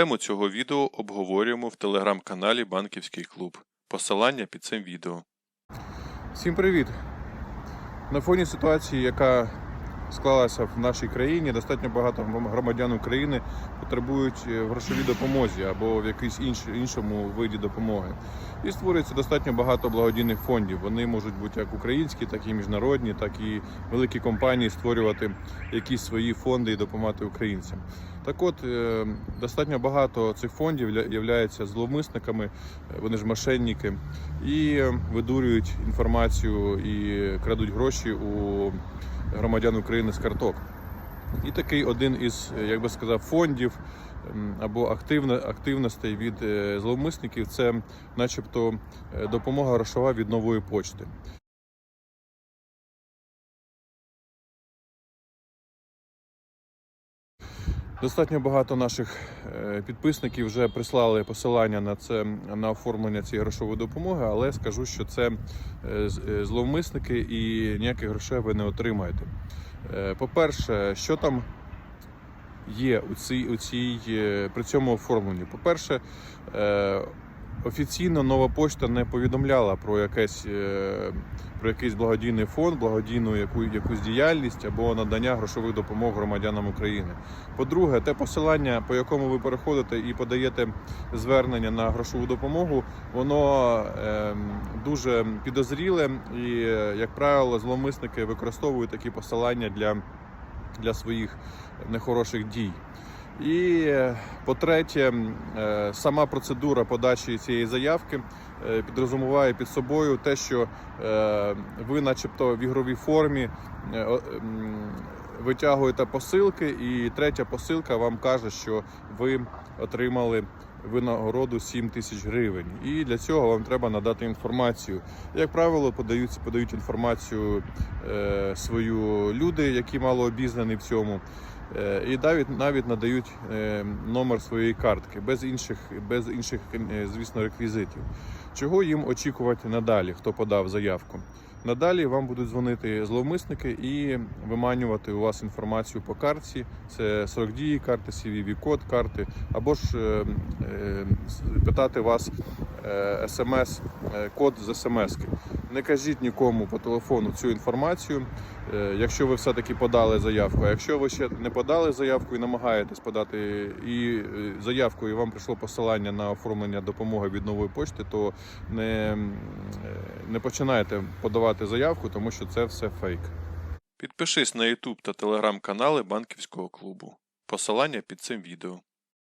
Тему цього відео обговорюємо в телеграм-каналі Банківський клуб. Посилання під цим відео. Всім привіт! На фоні ситуації, яка склалася в нашій країні, достатньо багато громадян України потребують е, в грошовій допомозі або в якійсь інш, іншому виді допомоги. І створюється достатньо багато благодійних фондів. Вони можуть бути як українські, так і міжнародні, так і великі компанії створювати якісь свої фонди і допомагати українцям. Так от, е, достатньо багато цих фондів являються зловмисниками, е, вони ж мошенники, і е, видурюють інформацію і крадуть гроші у громадян України з карток. І такий один із, е, як би сказав, фондів або активностей від е, зловмисників це, начебто, е, допомога грошова від нової почти. Достатньо багато наших підписників вже прислали посилання на це на оформлення цієї грошової допомоги, але скажу, що це зловмисники і ніяких грошей ви не отримаєте. Е, По-перше, що там є у цій, у цій е, при цьому оформленні? По-перше, е, офіційно нова пошта не повідомляла про якесь е, про якийсь благодійний фонд, благодійну яку, якусь діяльність або надання грошових допомог громадянам України. По-друге, те посилання, по якому ви переходите і подаєте звернення на грошову допомогу, воно ем, дуже підозріле, і, е, як правило, зловмисники використовують такі посилання для, для своїх нехороших дій. І е, по-третє, е, сама процедура подачі цієї заявки е, підрозуміває під собою те, що ви, начебто, в ігровій формі витягуєте посилки, і третя посилка вам каже, що ви отримали винагороду 7 тисяч гривень. І для цього вам треба надати інформацію. Як правило, подають, подають інформацію свою люди, які мало обізнані в цьому. Е, І навіть навіть надають е, номер своєї картки без інших, без інших, е, звісно, реквізитів. Чого їм очікувати надалі, хто подав заявку? Надалі вам будуть дзвонити зловмисники і виманювати у вас інформацію по картці. Це срок дії карти, cvv код карти, або ж е, питати вас е, смс, е, код з смс-ки. Не кажіть нікому по телефону цю інформацію, е, якщо ви все-таки подали заявку. А якщо ви ще не подали заявку і намагаєтесь подати і е, заявку, і вам прийшло посилання на оформлення допомоги від нової почти, то не, е, не починайте подавати заявку, тому що це все фейк. Підпишись на YouTube та телеграм-канали Банківського клубу. Посилання під цим відео.